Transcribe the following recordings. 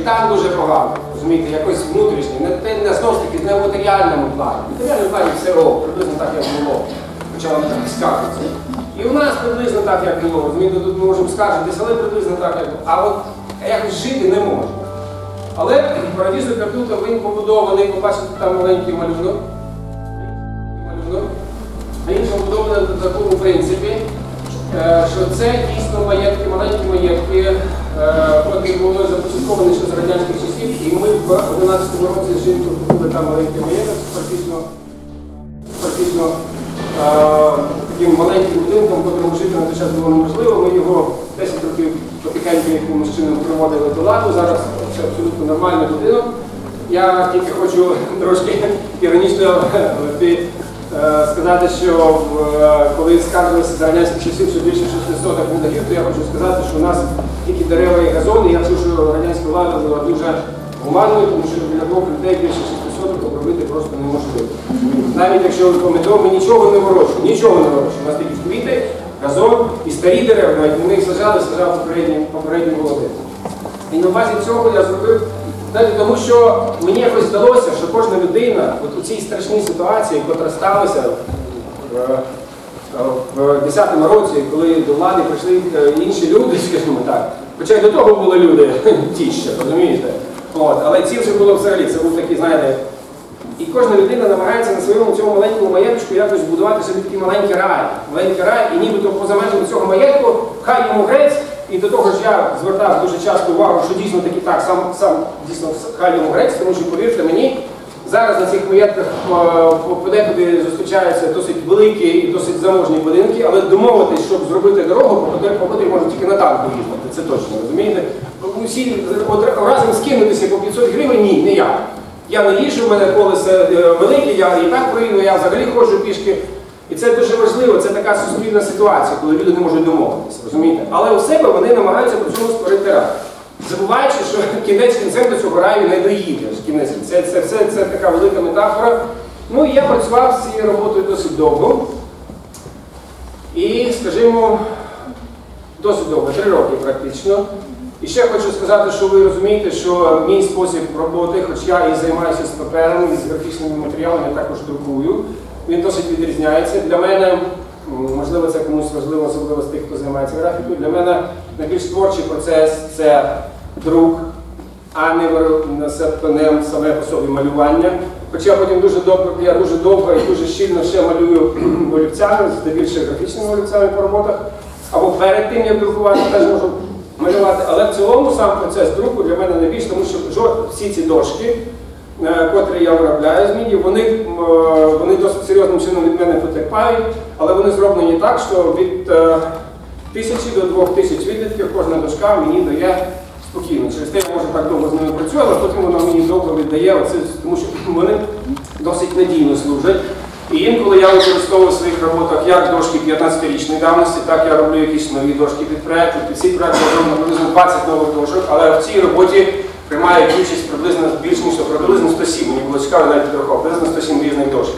там дуже погано. Розумієте, якось внутрішнє, не, не, знову ж таки не в матеріальному плані. В матеріальному плані все ок, приблизно так, як було. Хоча вам так скажеться. І у нас приблизно так, як було. Розумієте, тут ми можемо скаржитися, але приблизно так, як було. А от якось жити не можна. Але парадізу Капюта він побудований, побачите, там маленький малюнок. Малюнок. Він побудований на такому принципі, що це дійсно маєтки, маленькі маєтки, е, які були започатковані ще з радянських часів, і ми в 11 році з жінкою купили там маленький маєток, практично, практично е, таким маленьким будинком, в якому жити на той час було неможливо. Ми його 10 років потихеньку якимось чином приводили до ладу. Зараз це абсолютно нормальний будинок. Я тільки хочу трошки іронічно е, е, сказати, що е, коли скаржилися за радянських часів, що більше 600 соток то я хочу сказати, що у нас тільки дерева і газони, я чую, що радянська влада була дуже гуманною, тому що для двох людей більше 600 соток обробити просто неможливо. Навіть якщо ви помідор, ми нічого не вирощуємо, нічого не вирощуємо. У нас тільки квіти, газон і старі дерева, навіть ми їх сажали, сажав попередній, попередній володимир. І на базі цього я зробив, знаєте, тому що мені якось здалося, що кожна людина от у цій страшній ситуації, яка сталася в, в 10-му році, коли до влади прийшли е, інші люди, скажімо так, хоча й до того були люди, ті ще, розумієте? От, але ці вже було взагалі, це був такий, знаєте, і кожна людина намагається на своєму цьому маленькому маєточку якось будувати собі такий маленький рай. Маленький рай, і нібито поза межами цього маєтку, хай йому грець. І до того ж я звертав дуже часто увагу, що дійсно таки так, сам, сам дійсно хай йому грець, тому що повірте мені, зараз на цих маєтках е, подекуди зустрічаються досить великі і досить заможні будинки, але домовитись, щоб зробити дорогу, походи можна тільки на танку їздити, це точно, розумієте? Усі разом скинутися по 500 гривень, ні, не я. Я не їжджу, в мене колесо е, велике, я і так проїду, я взагалі ходжу пішки. І це дуже важливо, це така суспільна ситуація, коли люди не можуть домовитися, розумієте? Але у себе вони намагаються при цьому створити рай. Забуваючи, що кінець кінцем до цього раю не доїде. Кінець. Це, це, це, це така велика метафора. Ну і я працював з цією роботою досить довго. І, скажімо, досить довго, три роки практично. І ще хочу сказати, що ви розумієте, що мій спосіб роботи, хоч я і займаюся з паперами, і з графічними матеріалами, я також друкую, він досить відрізняється. Для мене, можливо, це комусь важливо, особливо з тих, хто займається графікою, для мене найбільш творчий процес це друк, а не не саме по собі малювання. Хоча потім дуже довго, я дуже довго і дуже щільно ще малюю олівцями, здебільшого графічними олівцями по роботах, або перед тим, як друкувати, теж можу малювати. Але в цілому сам процес друку для мене найбільш, тому що всі ці дошки, котрі я виробляю з міді, вони, е, вони досить серйозним чином від мене потерпають, але вони зроблені так, що від е, тисячі до двох тисяч відлітків кожна дошка мені дає спокійно. Через те я може так довго з ними працюю, але потім вона мені довго віддає, оце, тому що вони досить надійно служать. І інколи я використовую в своїх роботах як дошки 15-річної давності, так я роблю якісь нові дошки під проєкт. Під цей проєкт приблизно 20 нових дошок, але в цій роботі приймає участь приблизно більш ніж приблизно 107. Мені було цікаво навіть підрахував, приблизно 107 різних дошок.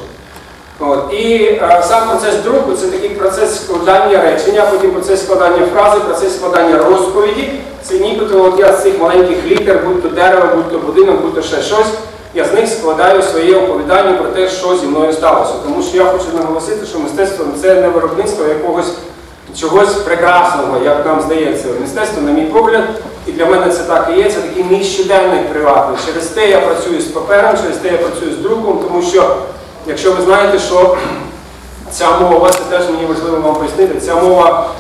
І а, сам процес друку це такий процес складання речення, потім процес складання фрази, процес складання розповіді. Це нібито от я з цих маленьких літер, будь-то дерево, будь-то будинок, будь-то ще щось я з них складаю своє оповідання про те, що зі мною сталося. Тому що я хочу наголосити, що мистецтво це не виробництво якогось чогось прекрасного, як нам здається. Мистецтво, на мій погляд, і для мене це так і є, це такий мій щоденний приватний. Через те я працюю з папером, через те я працюю з друком, тому що, якщо ви знаєте, що ця мова, це теж мені важливо вам пояснити, ця мова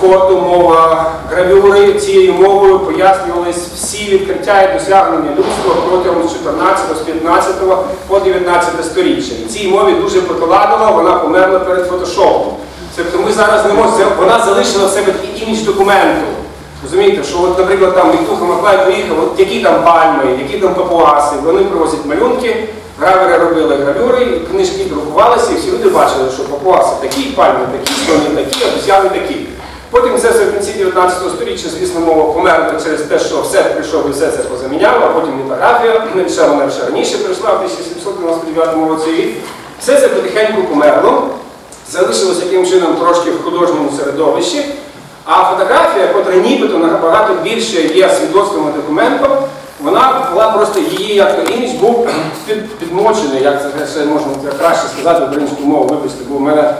фото, мова, гравюри цією мовою пояснювались всі відкриття і досягнення людства протягом з 14 з 15 по 19 сторіччя. І цій мові дуже протиладила, вона померла перед фотошопом. Тобто ми зараз не можемо, вона залишила в себе такий імідж документу. Розумієте, що, от, наприклад, там Віктуха Маклай поїхав, от які там пальми, які там папуаси, вони привозять малюнки. Гравери робили гравюри, книжки друкувалися, і всі люди бачили, що папуаси такі, пальми такі, слони такі, обіцяни такі. Потім це в кінці 19 століття, звісно, мова померла через те, що все прийшов і все це позаміняв, а потім літографія, ще вона ще раніше прийшла в 1799 році. Все це потихеньку померло, залишилося яким чином трошки в художньому середовищі. А фотографія, котра нібито набагато більше є свідоцтвом документом, вона була просто її як імідж був під, підмочений, як це можна краще сказати українську мову, вибачте, бо в мене,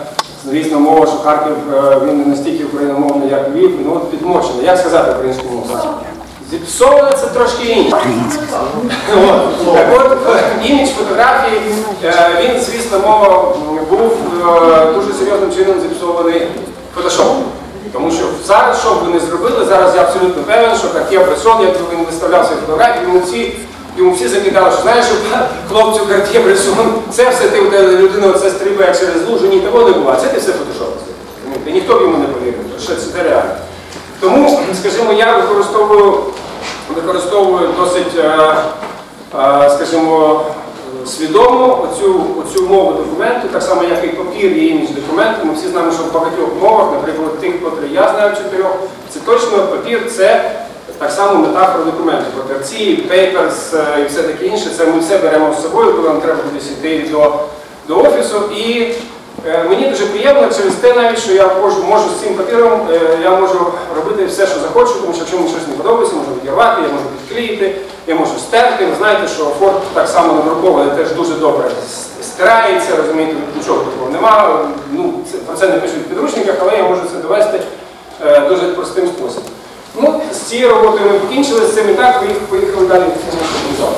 звісно, мова, що Харків е, він не настільки україномовний, як Львів, ну от підмочений. Як сказати українську мову? Зіпсоване це трошки інше. Так от, е, імідж фотографії, е, він, звісно, мова був е, дуже серйозним чином зіпсований фотошопом. Тому що зараз, що б ви не зробили, зараз я абсолютно певен, що Картє Бресон, як він виставляв свої фотографії, йому всі, йому всі закидали, що знаєш, хлопцю Картє Бресон, це все ти людина оце стрибає через лужу, ні того не буває, це ти все фотошоп. Ніхто б йому не повірив, що це, це реально. Тому, скажімо, я використовую, використовую досить, е, е, скажімо, свідомо оцю, оцю мову документу, так само як і папір є імідж документу. Ми всі знаємо, що в багатьох мовах, наприклад, тих, котрі я знаю чотирьох, це точно папір це так само метафора документу. Папірці, papers е, і все таке інше. Це ми все беремо з собою, коли нам треба кудись йти до, до офісу. І Мені дуже приємно через те навіть, що я можу, можу з цим папіром, е, я можу робити все, що захочу, тому що якщо мені щось не подобається, можу відірвати, я можу підклеїти, я можу стерти. Ви знаєте, що Ford так само надрукований теж дуже добре стирається, розумієте, нічого такого немає. Ну, це, про це не пишуть в підручниках, але я можу це довести е, дуже простим способом. Ну, з цією роботою ми покінчили з цим і так, поїхали, далі в зал.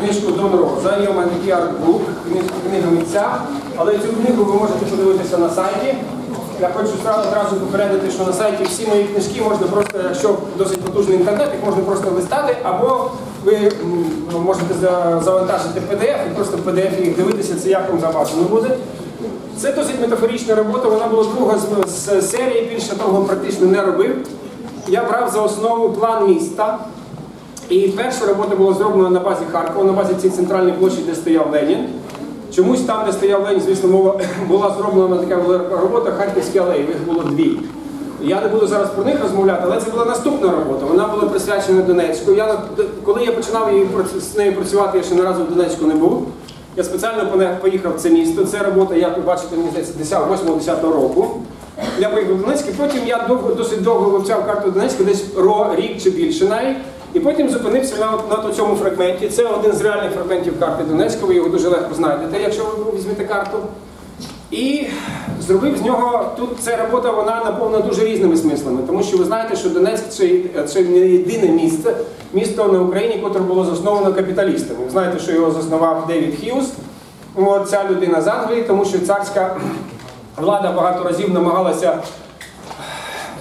Книжку Донорова. За є у мене такий артбук, книга митця. Але цю книгу ви можете подивитися на сайті. Я хочу одразу попередити, що на сайті всі мої книжки можна просто, якщо досить потужний інтернет, їх можна просто листати, або ви можете завантажити PDF і просто в PDF їх дивитися, це як вам заважено буде. Це досить метафорична робота, вона була друга з серії, більше того практично не робив. Я брав за основу план міста. І перша робота була зроблена на базі Харкова, на базі цієї центральної площі, де стояв Ленін. Чомусь там, де стояв Ленін, звісно, мова була зроблена така робота Харківські алеї, їх було дві. Я не буду зараз про них розмовляти, але це була наступна робота. Вона була присвячена Донецьку. Я, коли я починав її, з нею працювати, я ще не разу в Донецьку не був. Я спеціально поїхав в це місто. Це робота, як ви бачите, мені здається, 8-10 року. Я поїхав в Донецьк, потім я довго, досить довго вивчав карту Донецька, десь рік чи більше навіть. І потім зупинився на, на цьому фрагменті. Це один з реальних фрагментів карти Донецька, ви його дуже легко знайдете, якщо ви візьмете карту. І зробив з нього тут ця робота, вона наповнена дуже різними смислами, тому що ви знаєте, що Донецьк це, це не єдине місце, місто на Україні, яке було засновано капіталістами. Ви знаєте, що його заснував Девід От, ця людина з Англії, тому що царська влада багато разів намагалася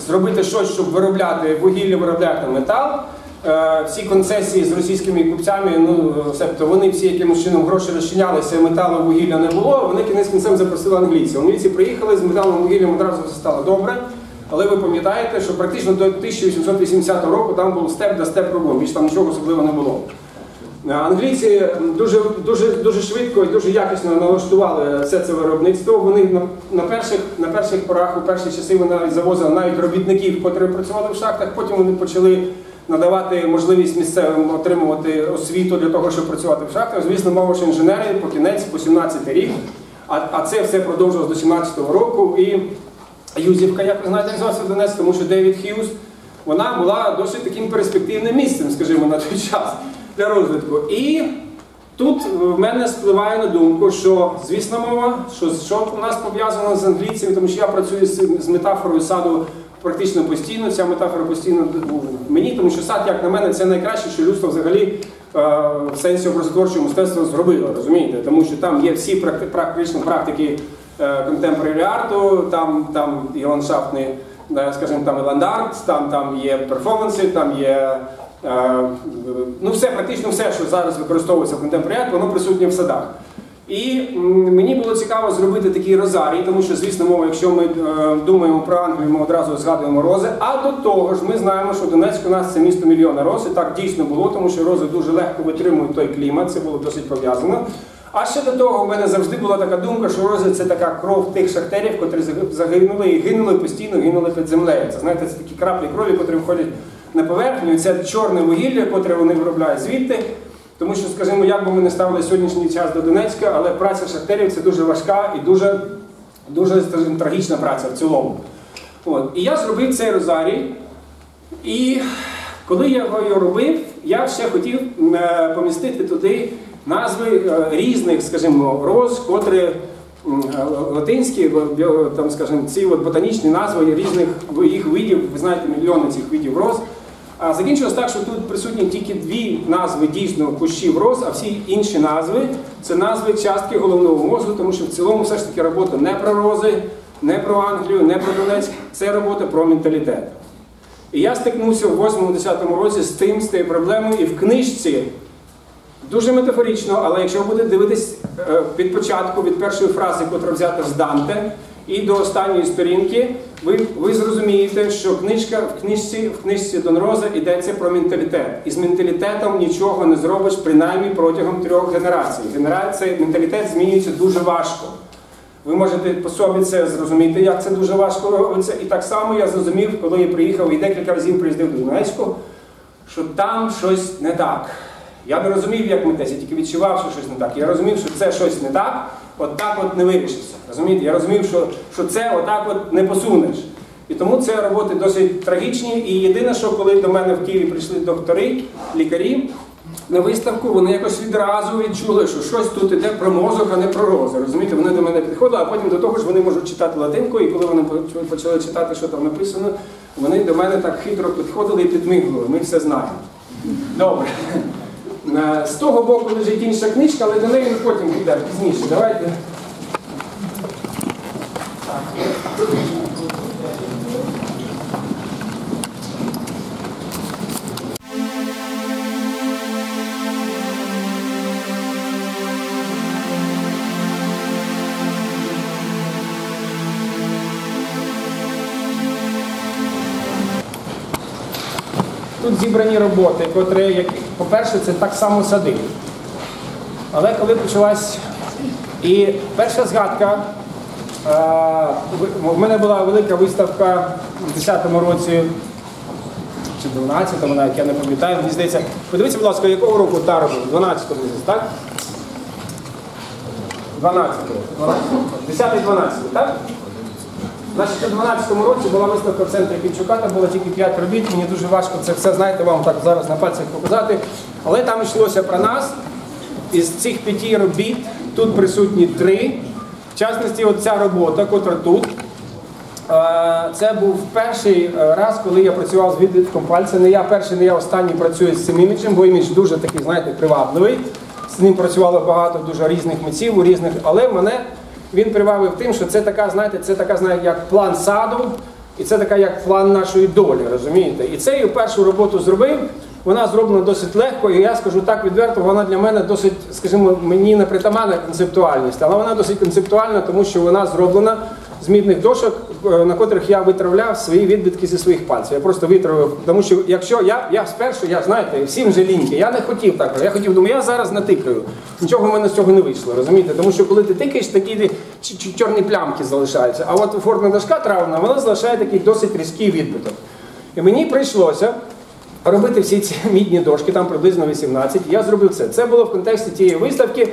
зробити щось, щоб виробляти вугілля, виробляти метал. Е, Всі концесії з російськими купцями, ну себто вони всі якимось чином гроші розчинялися, металу вугілля не було. Вони кінець кінцем запросили англійців. Англійці приїхали з металом вугіллям одразу все стало добре. Але ви пам'ятаєте, що практично до 1880 року там був степ до степ кругом, більш там нічого особливого не було. Е, Англійці дуже, дуже, дуже швидко і дуже якісно налаштували все це виробництво. Вони на, на, перших, на перших порах, у перші часи вони навіть завозили навіть робітників, які працювали в шахтах. Потім вони почали надавати можливість місцевим отримувати освіту для того, щоб працювати в шахтах. Звісно, мова що інженери по кінець, по 17 рік. А, а це все продовжилось до 17-го року. І Юзівка, як ви знаєте, називався Донець, тому що Девід Х'юз, вона була досить таким перспективним місцем, скажімо, на той час для розвитку. І тут в мене спливає на думку, що, звісно, мова, що, що у нас пов'язано з англійцями, тому що я працюю з, з метафорою саду практично постійно. Ця метафора постійно в мені, тому що сад, як на мене, це найкраще, що людство взагалі е, в сенсі образотворчого мистецтва зробило, розумієте? Тому що там є всі практи- практично практики контемпорарі арту, там, там і ландшафтний, е, скажімо, там і ландарт, там, там є перформанси, там є. е, Ну, все, практично все, що зараз використовується в контемпорарі воно присутнє в садах. І мені було цікаво зробити такий розарій, тому що, звісно, мова, якщо ми е, думаємо про Англію, ми одразу згадуємо рози. А до того ж, ми знаємо, що Донецьк у нас це місто мільйона роз, і так дійсно було, тому що рози дуже легко витримують той клімат, це було досить пов'язано. А ще до того в мене завжди була така думка, що рози це така кров тих шахтерів, котрі загинули і гинули постійно, гинули під землею. Це знаєте, це такі краплі крові, котрі входять на поверхню, це чорне вугілля, котре вони виробляють звідти. Тому що, скажімо, як би ми не ставили сьогоднішній час до Донецька, але праця шахтерів це дуже важка і дуже, дуже скажімо, трагічна праця в цілому. От. І я зробив цей розарій. І коли я його робив, я ще хотів е, помістити туди назви е, різних, скажімо, роз, котрі е, латинські, там, скажімо, ці от ботанічні назви різних їх видів, ви знаєте, мільйони цих видів роз. А закінчилось так, що тут присутні тільки дві назви дійсно кущів роз, а всі інші назви це назви частки головного мозку, тому що в цілому все ж таки робота не про рози, не про Англію, не про Донецьк, це робота про менталітет. І я стикнувся в 8-10 році з тим, з тією проблемою, і в книжці дуже метафорично, але якщо ви будете дивитись е, від початку, від першої фрази, яка взята з Данте, і до останньої сторінки, ви, ви зрозумієте, що книжка в книжці, в книжці Дон Роза йдеться про менталітет. І з менталітетом нічого не зробиш, принаймні протягом трьох генерацій. Генерація, менталітет змінюється дуже важко. Ви можете по собі це зрозуміти, як це дуже важко робиться. І так само я зрозумів, коли я приїхав і декілька разів приїздив до Донецьку, що там щось не так. Я не розумів, як митець, я тільки відчував, що щось не так. Я розумів, що це щось не так, от так от не вирішиться. Розумієте? Я розумів, що, що це отак от не посунеш. І тому це роботи досить трагічні. І єдине, що коли до мене в Києві прийшли доктори, лікарі на виставку, вони якось відразу відчули, що щось тут іде про мозок, а не про рози. Розумієте, вони до мене підходили, а потім до того ж вони можуть читати латинку, і коли вони почали читати, що там написано, вони до мене так хитро підходили і підмигнули. Ми все знаємо. Добре. Е, З того боку лежить інша книжка, але до неї потім підемо пізніше. Давайте. Зібрані роботи, котрі, по-перше, це так само сади. Але коли почалась і перша згадка, е, в- мене була велика виставка в 10-му році, чи 12-му, навіть я не пам'ятаю, мені здається. Подивіться, будь ласка, якого року Тару був? 12-му, так? 12-го. 10-12, так? У 12-му році була виставка в центрі Кільчука, там було тільки 5 робіт, мені дуже важко це все, знаєте, вам так зараз на пальцях показати. Але там йшлося про нас. Із цих п'яти робіт тут присутні три. В частності, от ця робота, котра тут. е, Це був перший е, раз, коли я працював з відбитком пальця. Не я перший, не я останній працюю з цим іміджем, бо імідж дуже такий, знаєте, привабливий. З ним працювало багато дуже різних митців, у різних, але мене він привабив тим, що це така, знаєте, це така, знаєте, як план саду, і це така як план нашої долі, розумієте? І це першу роботу зробив. Вона зроблена досить легко, і я скажу так відверто, вона для мене досить, скажімо, мені не притаманна концептуальність, але вона досить концептуальна, тому що вона зроблена з мідних дошок, е, на котрих я витравляв свої відбитки зі своїх пальців. Я просто витравив, тому що якщо я, я спершу, я знаєте, всім же ліньки, я не хотів так. Я хотів, думаю, я зараз натикаю. Нічого в мене з цього не вийшло, розумієте? Тому що коли ти тикаєш, такі чорні плямки залишаються. А от фортна дошка травна, вона залишає такий досить різкий відбиток. І мені прийшлося робити всі ці мідні дошки, там приблизно 18. Я зробив це. Це було в контексті тієї виставки,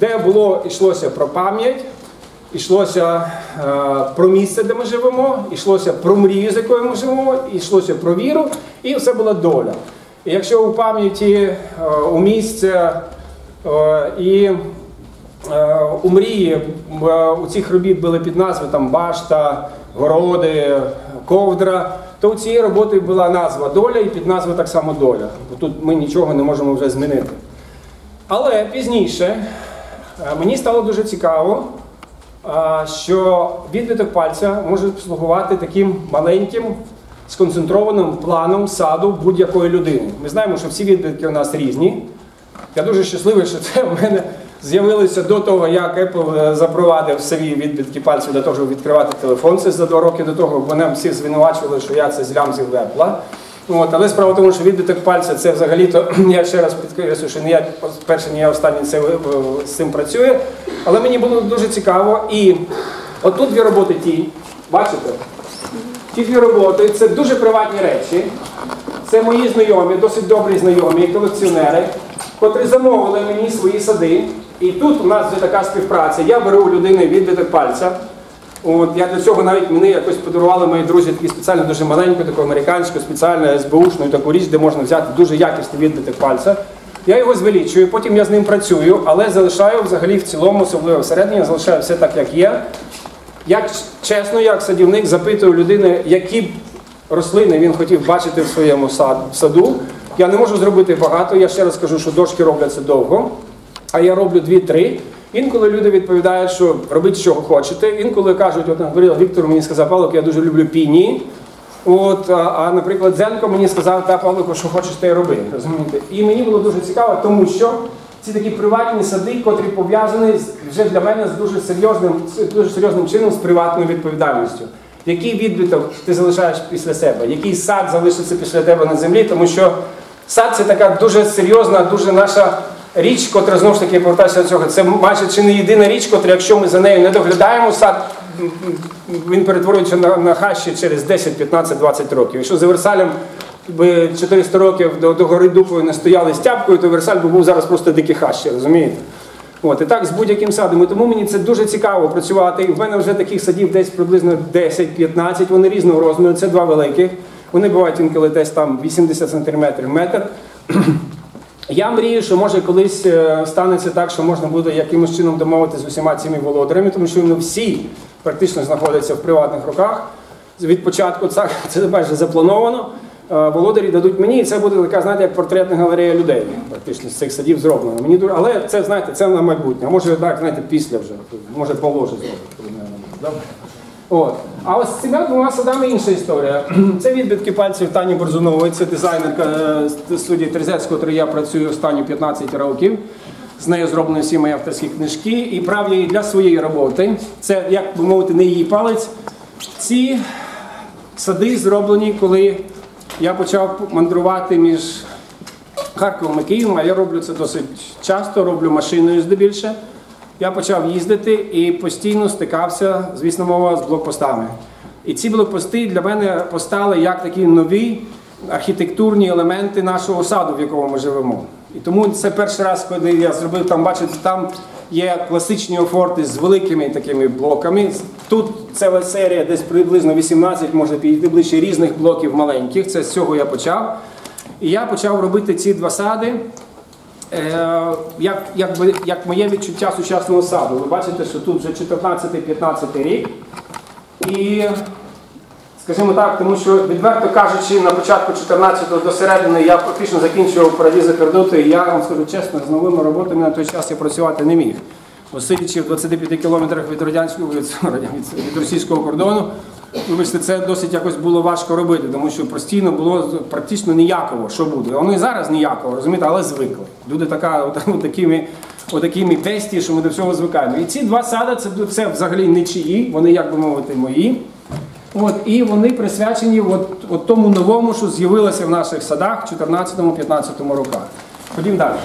де було йшлося про пам'ять, йшлося е, про місце, де ми живемо, йшлося про мрію, з якою ми живемо, йшлося про віру, і все була доля. І якщо у пам'яті е, у місце е, і у мрії у цих робіт були під назви там башта, городи, ковдра, то у цієї роботи була назва доля і під назва так само доля. Бо тут ми нічого не можемо вже змінити. Але пізніше мені стало дуже цікаво, що відбиток пальця може слугувати таким маленьким сконцентрованим планом саду будь-якої людини. Ми знаємо, що всі відбитки у нас різні. Я дуже щасливий, що це в мене з'явилося до того, як Apple е, запровадив самі відбитки пальців для того, щоб відкривати телефон. Це за два роки до того, бо мене всі звинувачували, що я це злямзив в Apple. От, але справа в тому, що відбиток пальця це взагалі-то, я ще раз підкреслю, що не я перший, не я останній це, е, з цим працює. Але мені було дуже цікаво. І отут дві роботи ті, бачите? Ті дві роботи це дуже приватні речі. Це мої знайомі, досить добрі знайомі, колекціонери, котрі замовили мені свої сади. І тут у нас вже така співпраця. Я беру у людини відбиток пальця. От, я для цього навіть мені якось подарували мої друзі такі спеціально дуже маленьку, таку американську, спеціальну СБУшну таку річ, де можна взяти дуже якісний відбиток пальця. Я його звелічую, потім я з ним працюю, але залишаю взагалі в цілому, особливо всередині, залишаю все так, як є. Я чесно, як садівник, запитую людини, які рослини він хотів бачити в своєму саду. Я не можу зробити багато. Я ще раз кажу, що дошки робляться довго, а я роблю дві-три. Інколи люди відповідають, що робіть, що хочете. Інколи кажуть, от говорив Віктор мені сказав, Павло, я дуже люблю піні. От, а, а, наприклад, Зенко мені сказав, та Павлику, що хочеш, те й роби. Розумієте? І мені було дуже цікаво, тому що ці такі приватні сади, котрі пов'язані вже для мене з дуже серйозним, дуже серйозним чином з приватною відповідальністю. Який відбиток ти залишаєш після себе? Який сад залишиться після тебе на землі? Тому що сад це така дуже серйозна, дуже наша річ, котра знову ж таки повертаюся до цього. Це майже чи не єдина річ, котра, якщо ми за нею не доглядаємо, сад він перетворюється на, на хащі через 10, 15, 20 років. Якщо за Версалем би 400 років до, до гори не стояли стяпкою, то Версаль би був зараз просто дикі хащі, розумієте? От, і так з будь-яким садом. І тому мені це дуже цікаво працювати. І в мене вже таких садів десь приблизно 10-15, вони різного розміру, це два великих. Вони бувають інколи десь там 80 см, метр. Я мрію, що може колись е, станеться так, що можна буде якимось чином домовитися з усіма цими володарями, тому що вони всі практично знаходяться в приватних руках. Від початку це, це майже заплановано. Е, Володарі дадуть мені, і це буде така, знаєте, як портретна галерея людей, практично з цих садів зроблено. Мені дуже, але це знаєте, це на майбутнє. Може так, знаєте, після вже. Може Павло вже От. А ось з цими двома садами інша історія. Це відбитки пальців Тані Борзунової, це дизайнерка е, студії Трезець, з котрою я працюю останні 15 років. З нею зроблені всі мої авторські книжки і прав її для своєї роботи. Це, як би мовити, не її палець. Ці сади зроблені, коли я почав мандрувати між Харковом і Києвом, а я роблю це досить часто, роблю машиною здебільше. Я почав їздити і постійно стикався, звісно, мова з блокпостами. І ці блокпости для мене постали як такі нові архітектурні елементи нашого саду, в якому ми живемо. І тому це перший раз, коли я зробив там, бачите, там є класичні офорти з великими такими блоками. Тут ціла серія десь приблизно 18, може підійти ближче різних блоків маленьких. Це з цього я почав. І я почав робити ці два сади. Е, як, як, як моє відчуття сучасного саду. Ви бачите, що тут вже 14-15 рік. І, скажімо так, тому що, відверто кажучи, на початку 14-го до середини я фактично закінчував парадіза Пердуту, і я вам скажу чесно, з новими роботами на той час я працювати не міг. Бо сидячи в 25 кілометрах від, від, від російського кордону, вибачте, це досить якось було важко робити, тому що постійно було практично ніяково, що буде. Воно і зараз ніяково, розумієте, але звикли. Люди така, от, от такими, от такими песті, що ми до всього звикаємо. І ці два сади це, це взагалі не чиї, вони, як би мовити, мої. От, і вони присвячені от, от тому новому, що з'явилося в наших садах в 14-15 роках. Ходім далі.